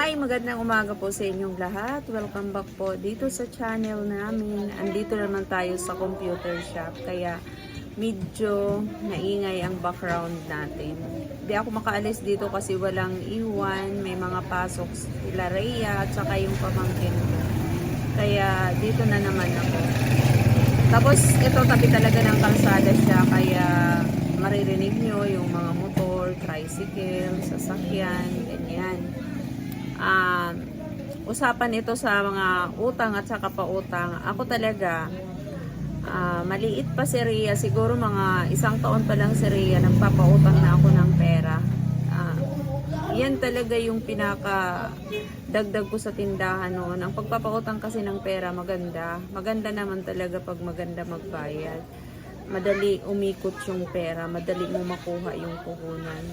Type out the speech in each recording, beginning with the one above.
Hi, magandang umaga po sa inyong lahat. Welcome back po dito sa channel namin. Andito naman tayo sa computer shop kaya medyo naingay ang background natin. Di ako makaalis dito kasi walang iwan, may mga pasok sila Rhea at saka yung pamangkin ko. Kaya dito na naman ako. Tapos ito tabi talaga ng kalsada siya kaya maririnig nyo yung mga motor, tricycle, sasakyan, ganyan. Usapan ito sa mga utang at saka pautang. Ako talaga, ah, maliit pa si Rhea, siguro mga isang taon pa lang si Rhea, nagpapautang na ako ng pera. Ah, yan talaga yung pinaka dagdag ko sa tindahan noon. Ang pagpapautang kasi ng pera maganda. Maganda naman talaga pag maganda magbayad. Madali umikot yung pera, madali mo makuha yung puhunan.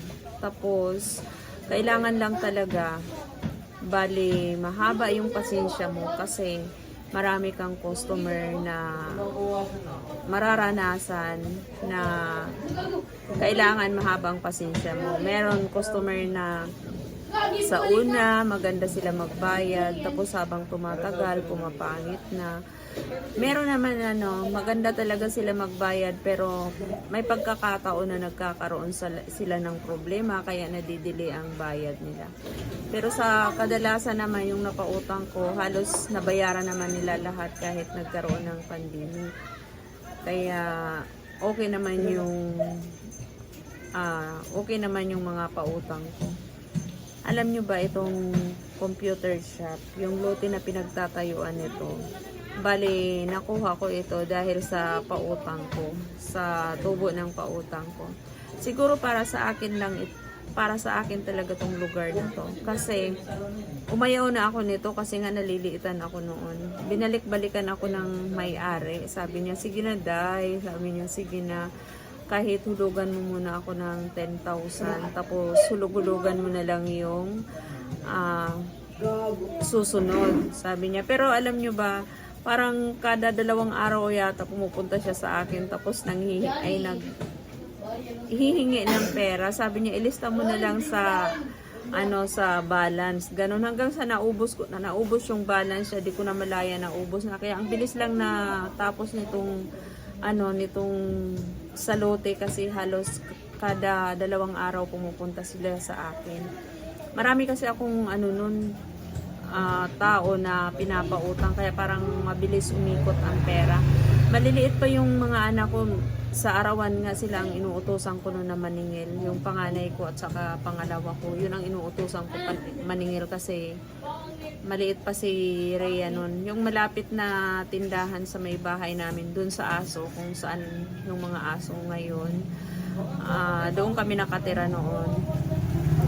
Tapos, kailangan lang talaga bali mahaba yung pasensya mo kasi marami kang customer na mararanasan na kailangan mahabang pasensya mo. Meron customer na sa una, maganda sila magbayad, tapos habang tumatagal, pumapangit na. Meron naman ano, maganda talaga sila magbayad, pero may pagkakataon na nagkakaroon sila ng problema, kaya nadidili ang bayad nila. Pero sa kadalasan naman, yung napautang ko, halos nabayaran naman nila lahat kahit nagkaroon ng pandemic. Kaya okay naman yung ah okay naman yung mga pautang ko. Alam nyo ba itong computer shop, yung lote na pinagtatayuan nito, bali nakuha ko ito dahil sa pautang ko, sa tubo ng pautang ko. Siguro para sa akin lang, it- para sa akin talaga tong lugar na to. Kasi umayaw na ako nito kasi nga naliliitan ako noon. Binalik-balikan ako ng may-ari. Sabi niya, sige na day. Sabi niya, sige na kahit hulugan mo muna ako ng 10,000 tapos hulug-hulugan mo na lang yung ah, susunod sabi niya pero alam nyo ba parang kada dalawang araw yata pumupunta siya sa akin tapos nanghihi ay nag hihingi ng pera. Sabi niya ilista mo na lang sa ano sa balance. Ganun hanggang sa naubos ko na naubos yung balance siya di ko na malaya naubos na. Kaya ang bilis lang na tapos nitong ano nitong salote kasi halos kada dalawang araw pumupunta sila sa akin. Marami kasi akong ano nun ah, tao na pinapautang kaya parang mabilis umikot ang pera maliliit pa yung mga anak ko sa arawan nga sila ang inuutosan ko noon na maningil yung panganay ko at saka pangalawa ko yun ang inuutosan ko maningil kasi maliit pa si Rhea nun. Yung malapit na tindahan sa may bahay namin, dun sa aso, kung saan yung mga aso ngayon. ah doon kami nakatira noon.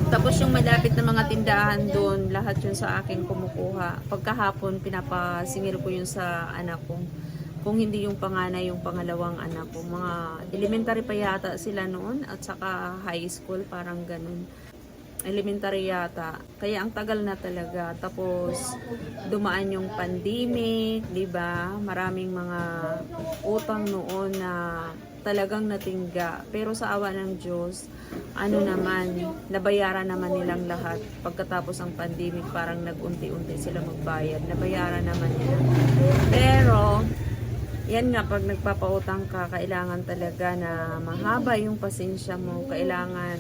Tapos yung malapit na mga tindahan doon, lahat yun sa akin kumukuha. Pagkahapon, pinapasingil ko yun sa anak ko. Kung hindi yung panganay, yung pangalawang anak ko. Mga elementary pa yata sila noon at saka high school, parang ganun elementary yata. Kaya ang tagal na talaga. Tapos dumaan yung pandemic, 'di ba? Maraming mga utang noon na talagang natingga. Pero sa awa ng Diyos, ano naman, nabayaran naman nilang lahat. Pagkatapos ng pandemic, parang nag-unti-unti sila magbayad. Nabayaran naman nila. Pero, yan nga, pag nagpapautang ka, kailangan talaga na mahaba yung pasensya mo. Kailangan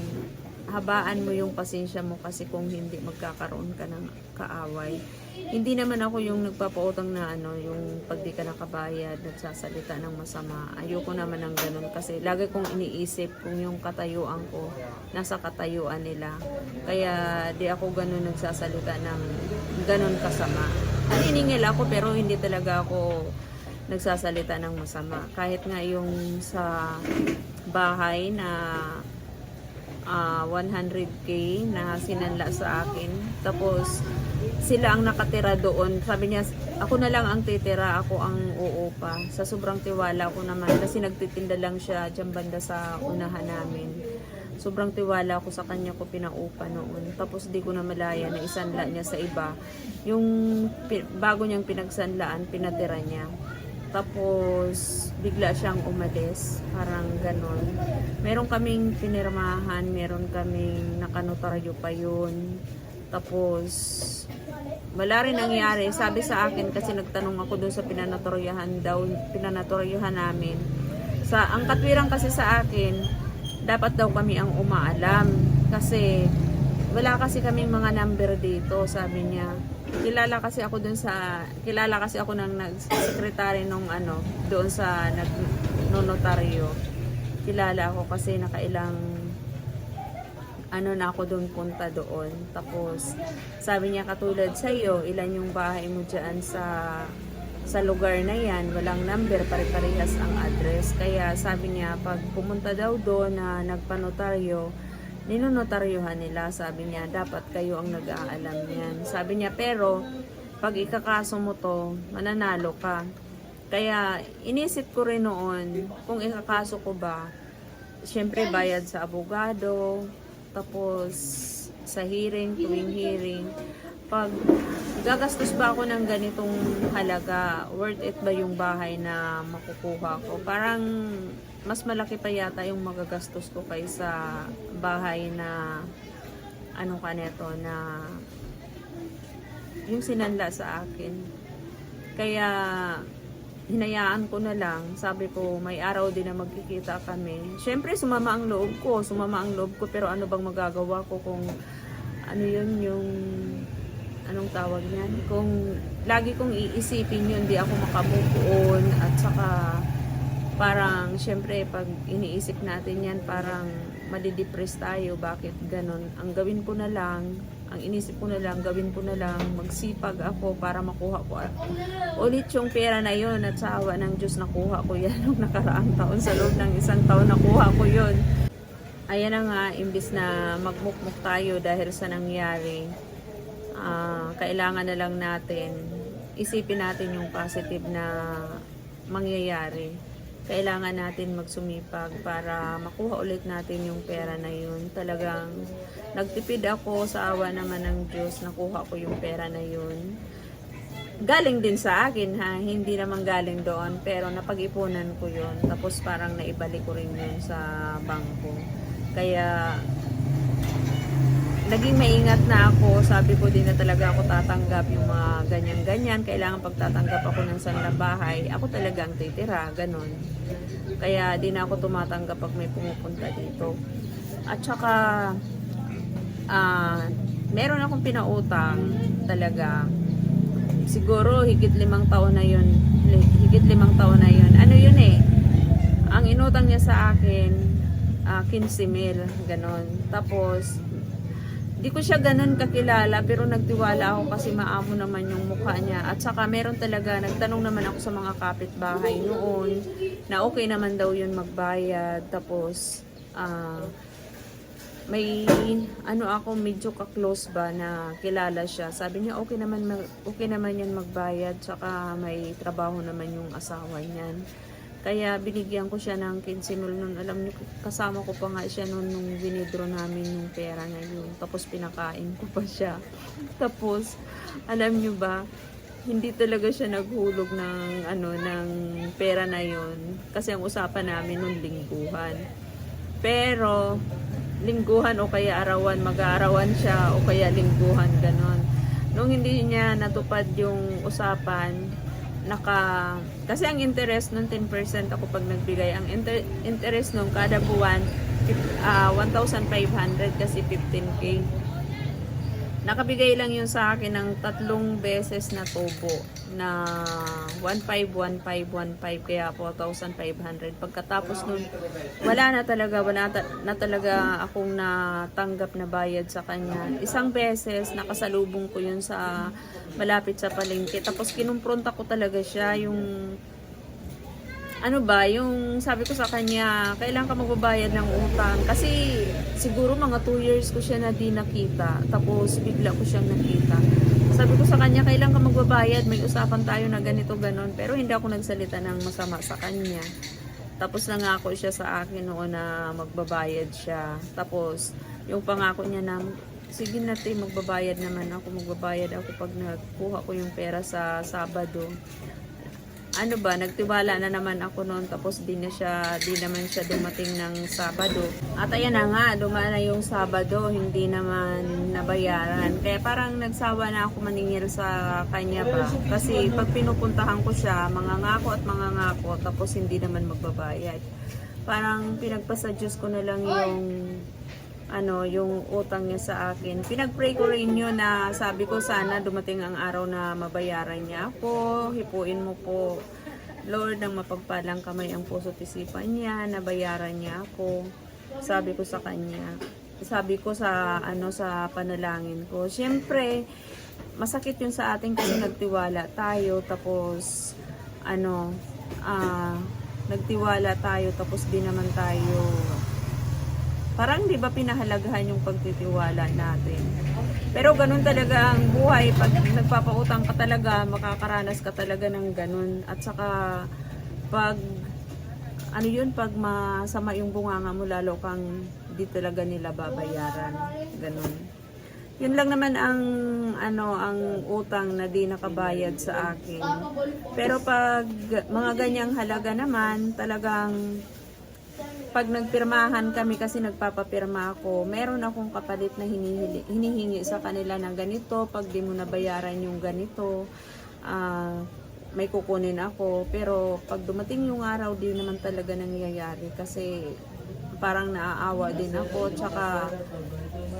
habaan mo yung pasensya mo kasi kung hindi magkakaroon ka ng kaaway. Hindi naman ako yung nagpapautang na ano, yung pag ka nakabayad, nagsasalita ng masama. Ayoko naman ng ganun kasi lagi kong iniisip kung yung katayuan ko nasa katayuan nila. Kaya di ako ganun nagsasalita ng ganun kasama. Naniningil ako pero hindi talaga ako nagsasalita ng masama. Kahit nga yung sa bahay na ah, 100k na sinanla sa akin. Tapos sila ang nakatira doon. Sabi niya, ako na lang ang titira, ako ang uupa. Sa sobrang tiwala ko naman kasi nagtitinda lang siya dyan banda sa unahan namin. Sobrang tiwala ko sa kanya ko pinaupa noon. Tapos di ko na malaya na isanla niya sa iba. Yung bago niyang pinagsanlaan, pinatira niya. Tapos, bigla siyang umalis. Parang ganon. Meron kaming pinirmahan, meron kaming nakanotaryo pa yun. Tapos, wala rin nangyari. Sabi sa akin, kasi nagtanong ako doon sa pinanatoryahan daw, pinanatoryahan namin. Sa, ang katwiran kasi sa akin, dapat daw kami ang umaalam. Kasi, wala kasi kaming mga number dito, sabi niya. Kilala kasi ako doon sa, kilala kasi ako ng nag-secretary nung ano, doon sa nag notaryo. Kilala ako kasi nakailang ano na ako doon punta doon. Tapos, sabi niya katulad sa iyo, ilan yung bahay mo dyan sa sa lugar na yan, walang number, pare-parehas ang address. Kaya sabi niya, pag pumunta daw doon na nagpanotaryo, ninunotaryohan nila, sabi niya, dapat kayo ang nag-aalam yan. Sabi niya, pero, pag ikakaso mo to, mananalo ka. Kaya, inisip ko rin noon, kung ikakaso ko ba, syempre bayad sa abogado, tapos sa hearing, tuwing hearing, pag gagastos ba ako ng ganitong halaga, worth it ba yung bahay na makukuha ko? Parang mas malaki pa yata yung magagastos ko kaysa bahay na ano ka neto na yung sinanla sa akin. Kaya hinayaan ko na lang. Sabi ko, may araw din na magkikita kami. Siyempre, sumama ang loob ko. Sumama ang loob ko. Pero ano bang magagawa ko kung ano yun yung anong tawag niyan? Kung lagi kong iisipin yun, di ako makamove. At saka, parang, siyempre, pag iniisip natin yan, parang madidepress tayo. Bakit ganon? Ang gawin ko na lang, ang inisip ko na lang, gawin ko na lang, magsipag ako para makuha ko at ulit yung pera na yun at sa awa ng Diyos nakuha ko yan nung nakaraang taon sa loob ng isang taon nakuha ko yun. Ayan na nga, imbis na magmukmuk tayo dahil sa nangyari, ah, kailangan na lang natin, isipin natin yung positive na mangyayari. Kailangan natin magsumipag para makuha ulit natin yung pera na yun. Talagang nagtipid ako sa awa naman ng Diyos, nakuha ko yung pera na yun. Galing din sa akin ha, hindi naman galing doon, pero napag-ipunan ko yun. Tapos parang naibalik ko rin yun sa bangko. Kaya naging maingat na ako. Sabi ko din na talaga ako tatanggap yung mga ganyan-ganyan. Kailangan pagtatanggap ako ng sanlang bahay, ako talaga ang titira, ganon. Kaya di na ako tumatanggap pag may pumupunta dito. At saka, ah, meron akong pinautang talaga. Siguro higit limang taon na yun. Higit limang taon na yun. Ano yun eh? Ang inutang niya sa akin, ah, 15 mil, ganon. Tapos, Di ko siya ganun kakilala pero nagtiwala ako kasi maamo naman yung mukha niya. At saka meron talaga, nagtanong naman ako sa mga kapitbahay noon na okay naman daw yun magbayad. Tapos, ah, may ano ako medyo ka-close ba na kilala siya. Sabi niya okay naman okay naman yan magbayad saka may trabaho naman yung asawa niyan. Kaya binigyan ko siya ng 15 mil. Alam niyo, kasama ko pa nga siya nun nung winidro namin yung pera na yun. Tapos pinakain ko pa siya. Tapos, alam niyo ba, hindi talaga siya naghulog ng ano ng pera na yun kasi ang usapan namin nung lingguhan. Pero lingguhan o kaya arawan, mag-aarawan siya o kaya lingguhan ganon. Nung hindi niya natupad yung usapan, naka kasi ang interest nun 10% ako pag nagbigay. Ang inter, interest nung kada buwan fif- ah, 1,500 kasi 15k nakabigay lang yun sa akin ng tatlong beses na tubo na 1,51515 kaya 4,500 pagkatapos nun wala na talaga wala ta- na talaga akong natanggap na bayad sa kanya. Isang beses nakasalubong ko yun sa malapit sa palengke. Tapos kinumpronta ko talaga siya yung ano ba, yung sabi ko sa kanya, kailan ka magbabayad ng utang? Kasi siguro mga 2 years ko siya na di nakita. Tapos bigla ko siyang nakita. Sabi ko sa kanya, kailan ka magbabayad? May usapan tayo na ganito, ganon. Pero hindi ako nagsalita ng masama sa kanya. Tapos nangako siya sa akin noon na magbabayad siya. Tapos yung pangako niya na, sige na te, magbabayad naman ako. Magbabayad ako pag nagkuha ko yung pera sa Sabado ano ba, nagtiwala na naman ako noon tapos di na siya, di naman siya dumating ng Sabado. At ayan na nga, dumaan na yung Sabado, hindi naman nabayaran. Kaya parang nagsawa na ako maningil sa kanya ba. Kasi pag pinupuntahan ko siya, mga ngako at mga ngako, tapos hindi naman magbabayad. Parang pinagpasa Diyos ko na lang yung ano, yung utang niya sa akin. Pinag-pray ko rin yun na sabi ko sana dumating ang araw na mabayaran niya ako. Hipuin mo po, Lord, ng mapagpalang kamay ang puso at isipan niya, nabayaran niya ako. Sabi ko sa kanya. Sabi ko sa ano sa panalangin ko. Siyempre, masakit yun sa atin kasi nagtiwala tayo tapos ano ah nagtiwala tayo tapos di naman tayo parang di ba pinahalagahan yung pagtitiwala natin. Pero ganun talaga ang buhay. Pag nagpapautang ka talaga, makakaranas ka talaga ng ganun. At saka, pag, ano yun, pag masama yung bunganga mo, lalo kang di talaga nila babayaran. Ganun. Yun lang naman ang ano ang utang na di nakabayad sa akin. Pero pag mga ganyang halaga naman, talagang pag nagpirmahan kami kasi nagpapapirma ako, meron akong kapalit na hinihili, hinihingi sa kanila ng ganito, pag di mo nabayaran yung ganito, ah, may kukunin ako. Pero pag dumating yung araw, di naman talaga nangyayari kasi parang naaawa din ako. Tsaka,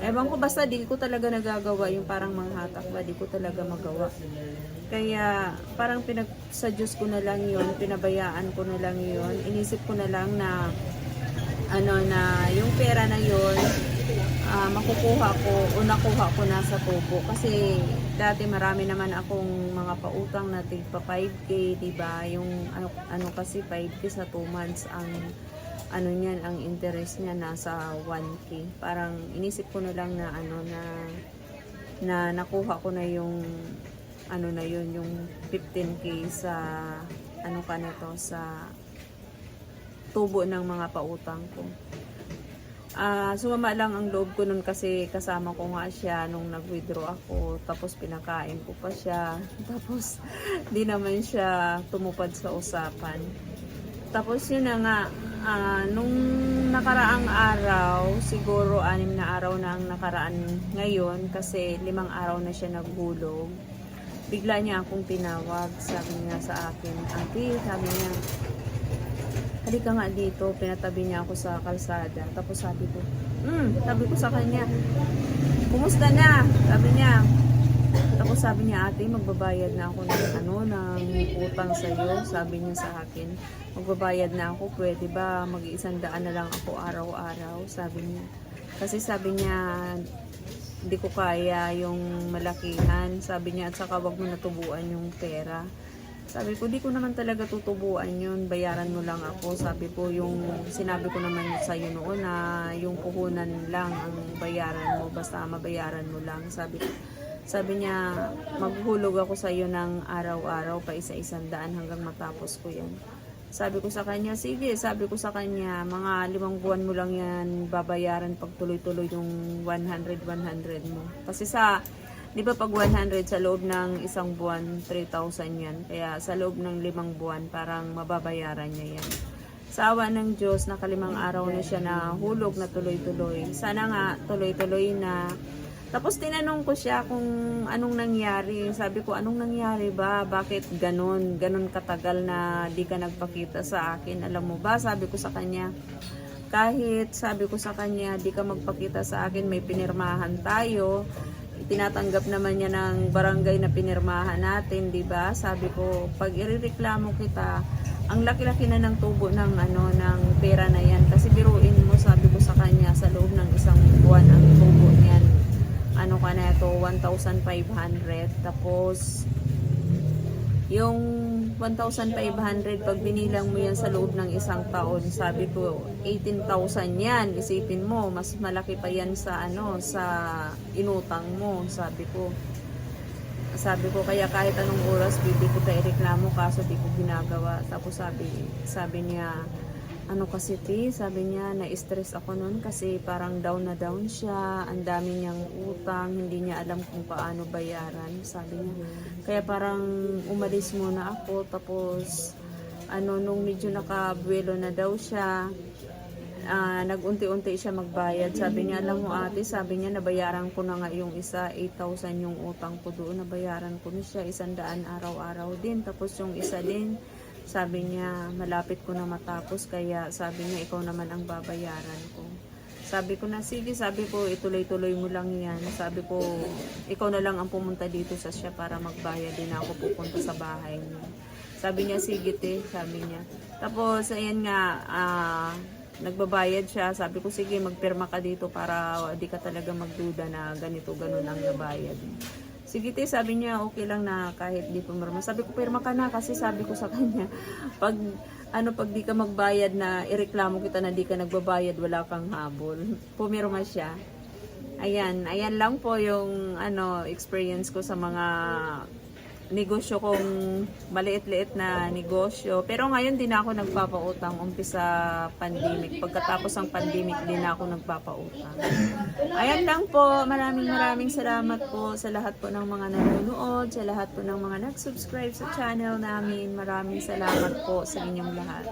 ewan ko basta di ko talaga nagagawa yung parang manghatak ba, di ko talaga magawa. Kaya parang pinag ko na lang yun, pinabayaan ko na lang yun. Inisip ko na lang na ano na yung pera na yun ah, makukuha ko o nakuha ko na sa tubo kasi dati marami naman akong mga pautang na tigpa 5k di ba yung ano, ano kasi 5k sa 2 months ang ano niyan ang interest niya nasa 1k parang inisip ko na lang na ano na na nakuha ko na yung ano na yun yung 15k sa ano ka na to sa tubo ng mga pautang ko. Ah, sumama lang ang loob ko nun kasi kasama ko nga siya nung nag-withdraw ako. Tapos pinakain ko pa siya. Tapos di naman siya tumupad sa usapan. Tapos yun na nga, ah, nung nakaraang araw, siguro anim na araw na ang nakaraan ngayon kasi limang araw na siya naghulog. Bigla niya akong tinawag, sabi niya sa akin, Ate, sabi niya, halika nga dito, pinatabi niya ako sa kalsada. Tapos sabi ko, hmm, sabi ko sa kanya, kumusta na? Sabi niya, tapos sabi niya, ate, magbabayad na ako ng ano, ng utang sa iyo. Sabi niya sa akin, magbabayad na ako, pwede ba mag-iisang daan na lang ako araw-araw? Sabi niya. Kasi sabi niya, hindi ko kaya yung malakihan. Sabi niya, at saka wag mo natubuan yung pera. Sabi ko, di ko naman talaga tutubuan yun. Bayaran mo lang ako. Sabi ko, yung sinabi ko naman sa iyo noon na yung puhunan lang ang bayaran mo. Basta mabayaran mo lang. Sabi ko, sabi niya, maghulog ako sa iyo ng araw-araw pa isa-isang daan hanggang matapos ko yan. Sabi ko sa kanya, sige, sabi ko sa kanya, mga limang buwan mo lang yan babayaran pag tuloy-tuloy yung 100-100 mo. Kasi sa, di ba pag 100 sa loob ng isang buwan, 3,000 yan. Kaya sa loob ng limang buwan, parang mababayaran niya yan. Sa awa ng Diyos, nakalimang araw na siya na hulog na tuloy-tuloy. Sana nga tuloy-tuloy na tapos tinanong ko siya kung anong nangyari. Sabi ko, anong nangyari ba? Bakit ganun? Ganun katagal na di ka nagpakita sa akin. Alam mo ba? Sabi ko sa kanya, kahit sabi ko sa kanya, di ka magpakita sa akin, may pinirmahan tayo. Tinatanggap naman niya ng barangay na pinirmahan natin, di ba? Sabi ko, pag irereklamo kita, ang laki-laki na ng tubo ng ano ng pera na yan kasi biruin mo sabi ko sa kanya sa loob ng isang buwan ang tubo niyan ano ito, 1,500. Tapos, yung 1,500, pag binilang mo yan sa loob ng isang taon, sabi ko, 18,000 yan. Isipin mo, mas malaki pa yan sa, ano, sa inutang mo, sabi ko. Sabi ko, kaya kahit anong oras, hindi ko tayo reklamo, kaso di ko ginagawa. Tapos sabi, sabi niya, ano kasi ti, sabi niya, na-stress ako noon kasi parang down na down siya, ang dami niyang utang, hindi niya alam kung paano bayaran, sabi niya. Kaya parang umalis muna ako, tapos ano, nung medyo nakabuelo na daw siya, ah, nag-unti-unti siya magbayad. Sabi niya, alam mo ate, sabi niya, nabayaran ko na nga yung isa, 8,000 yung utang ko doon, nabayaran ko na siya, isang daan araw-araw din. Tapos yung isa din, sabi niya, malapit ko na matapos, kaya sabi niya, ikaw naman ang babayaran ko. Sabi ko na, sige, sabi ko, ituloy-tuloy mo lang yan. Sabi ko, ikaw na lang ang pumunta dito sa siya para magbayad din ako pupunta sa bahay niya. Sabi niya, sige te, sabi niya. Tapos, ayan nga, ah, nagbabayad siya. Sabi ko, sige, magpirma ka dito para di ka talaga magduda na ganito, ganun ang nabayad. Sige te, sabi niya, okay lang na kahit di pumirma. Sabi ko, pirma ka na kasi sabi ko sa kanya, pag ano pag di ka magbayad na ireklamo kita na di ka nagbabayad, wala kang habol. Pumirma siya. Ayan, ayan lang po yung ano experience ko sa mga negosyo kong maliit-liit na negosyo. Pero ngayon din ako nagpapautang umpisa pandemic. Pagkatapos ng pandemic din ako nagpapautang. Ayan lang po. Maraming maraming salamat po sa lahat po ng mga nanonood, sa lahat po ng mga nag-subscribe sa channel namin. Maraming salamat po sa inyong lahat.